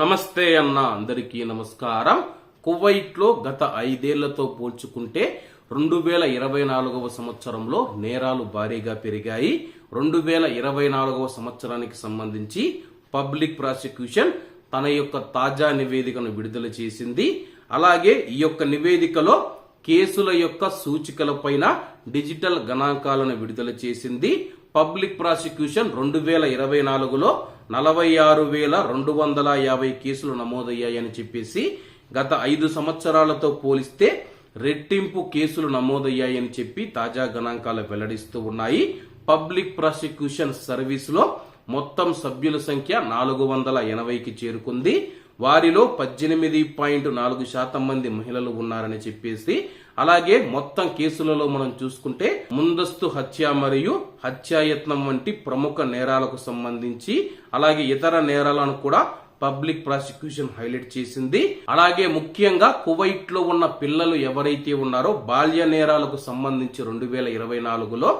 నమస్తే అన్న అందరికీ నమస్కారం. కువైట్లో గత ఐదేళ్ళతో పోల్చుకుంటే రెండు వేల ఇరవై నాలుగవ సంవత్సరంలో నేరాలు భారీగా పెరిగాయి. రెండు వేల ఇరవై నాలుగవ సంవత్సరానికి సంబంధించి పబ్లిక్ ప్రాసిక్యూషన్ తన యొక్క తాజా నివేదికను విడుదల చేసింది. అలాగే ఈ యొక్క నివేదికలో కేసుల యొక్క సూచికలపైన డిజిటల్ గణాంకాలను విడుదల చేసింది పబ్లిక్ ప్రాసిక్యూషన్ రెండు వేల ఇరవై నాలుగులో నలభై ఆరు వేల రెండు వందల యాభై కేసులు నమోదయ్యాయని చెప్పేసి గత ఐదు సంవత్సరాలతో పోలిస్తే రెట్టింపు కేసులు నమోదయ్యాయని చెప్పి తాజా గణాంకాలు వెల్లడిస్తూ ఉన్నాయి. పబ్లిక్ ప్రాసిక్యూషన్ సర్వీస్లో మొత్తం సభ్యుల సంఖ్య నాలుగు వందల ఎనభైకి చేరుకుంది. వారిలో పద్దెనిమిది పాయింట్ నాలుగు శాతం మంది మహిళలు ఉన్నారని చెప్పేసి అలాగే మొత్తం కేసులలో మనం చూసుకుంటే ముందస్తు హత్య మరియు హత్యాయత్నం వంటి ప్రముఖ నేరాలకు సంబంధించి అలాగే ఇతర నేరాలను కూడా పబ్లిక్ ప్రాసిక్యూషన్ హైలైట్ చేసింది. అలాగే ముఖ్యంగా కువైట్లో ఉన్న పిల్లలు ఎవరైతే ఉన్నారో బాల్య నేరాలకు సంబంధించి రెండు వేల ఇరవై నాలుగులో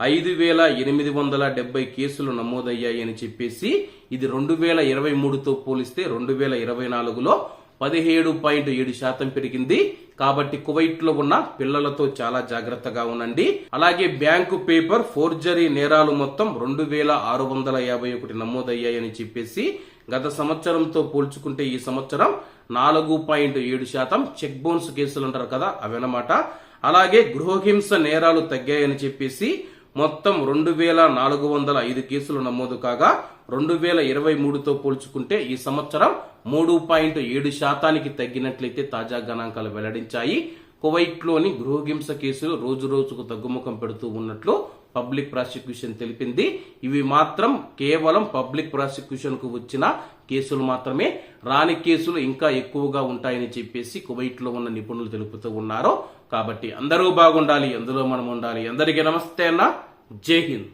ఐదు వేల ఎనిమిది వందల డెబ్బై కేసులు నమోదయ్యాయని చెప్పేసి ఇది రెండు వేల ఇరవై మూడుతో పోలిస్తే రెండు వేల ఇరవై నాలుగులో పదిహేడు పాయింట్ ఏడు శాతం పెరిగింది. కాబట్టి కువైట్లో ఉన్న పిల్లలతో చాలా జాగ్రత్తగా ఉండండి. అలాగే బ్యాంకు పేపర్ ఫోర్జరీ నేరాలు మొత్తం రెండు వేల ఆరు వందల యాభై ఒకటి నమోదయ్యాయని చెప్పేసి గత సంవత్సరంతో పోల్చుకుంటే ఈ సంవత్సరం నాలుగు పాయింట్ ఏడు శాతం చెక్ బౌన్స్ కేసులు అంటారు కదా అవన్నమాట అలాగే గృహహింస నేరాలు తగ్గాయని చెప్పేసి మొత్తం రెండు వేల నాలుగు వందల ఐదు కేసులు నమోదు కాగా రెండు వేల ఇరవై మూడుతో పోల్చుకుంటే ఈ సంవత్సరం మూడు పాయింట్ ఏడు శాతానికి తగ్గినట్లయితే తాజా గణాంకాలు వెల్లడించాయి. కువైట్లోని గృహహింస కేసులు రోజు రోజుకు తగ్గుముఖం పెడుతూ ఉన్నట్లు పబ్లిక్ ప్రాసిక్యూషన్ తెలిపింది. ఇవి మాత్రం కేవలం పబ్లిక్ ప్రాసిక్యూషన్కు వచ్చిన కేసులు మాత్రమే. రాని కేసులు ఇంకా ఎక్కువగా ఉంటాయని చెప్పేసి కువైట్లో ఉన్న నిపుణులు తెలుపుతూ ఉన్నారు. కాబట్టి అందరూ బాగుండాలి అందులో మనం ఉండాలి. అందరికీ నమస్తే అన్న. జై హింద్.